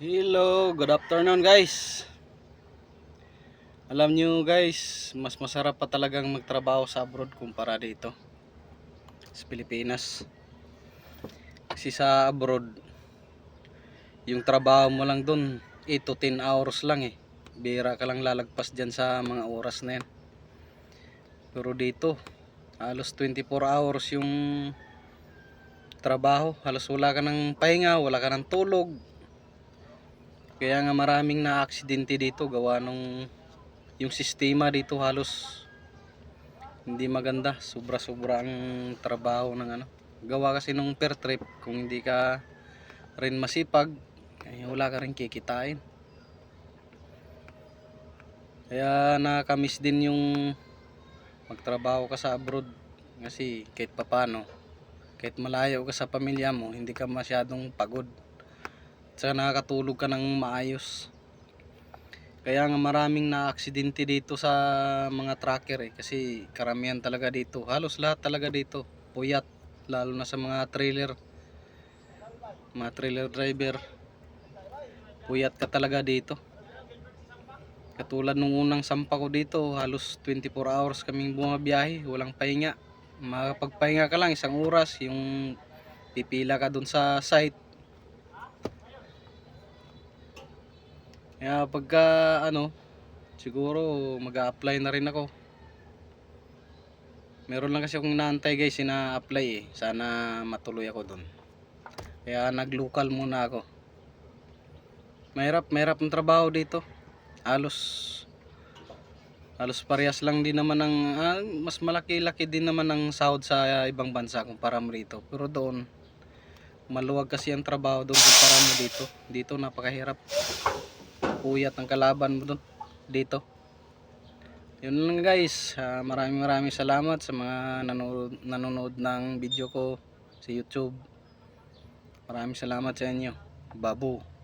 Hello, good afternoon guys. Alam nyo guys, mas masarap pa talagang magtrabaho sa abroad kumpara dito sa Pilipinas. Kasi sa abroad, yung trabaho mo lang dun, 8 to 10 hours lang eh. Bira ka lang lalagpas dyan sa mga oras na yan. Pero dito, halos 24 hours yung trabaho. Halos wala ka ng pahinga, wala ka ng tulog. Kaya nga maraming na-aksidente dito gawa nung yung sistema dito halos hindi maganda. Sobra-sobra ang trabaho ng ano. Gawa kasi nung per trip kung hindi ka rin masipag, eh, wala ka rin kikitain. Kaya nakamiss din yung magtrabaho ka sa abroad kasi kahit papano kahit malayo ka sa pamilya mo hindi ka masyadong pagod saka nakakatulog ka ng maayos. Kaya nga maraming na-aksidente dito sa mga tracker eh. Kasi karamihan talaga dito halos lahat talaga dito puyat. Lalo na sa mga trailer. Mga trailer driver. Puyat ka talaga dito. Katulad nung unang sampa ko dito, halos 24 hours kaming bumabiyahe, walang pahinga. Makapagpahinga ka lang isang oras, yung pipila ka dun sa site. Kaya pagka ano, siguro mag-a-apply na rin ako. Meron lang kasi akong inaantay guys, ina-apply eh. Sana matuloy ako dun. Kaya nag-local muna ako. Mahirap, mahirap ang trabaho dito halos halos parehas lang din naman ng ah, mas malaki-laki din naman ng sahod sa ibang bansa kumpara mo rito pero doon maluwag kasi ang trabaho doon kumpara mo dito dito napakahirap puyat ang kalaban mo doon dito. Yun lang guys. Ah, maraming maraming salamat sa mga nanonood, nanonood ng video ko sa youtube. Maraming salamat sa inyo. Babu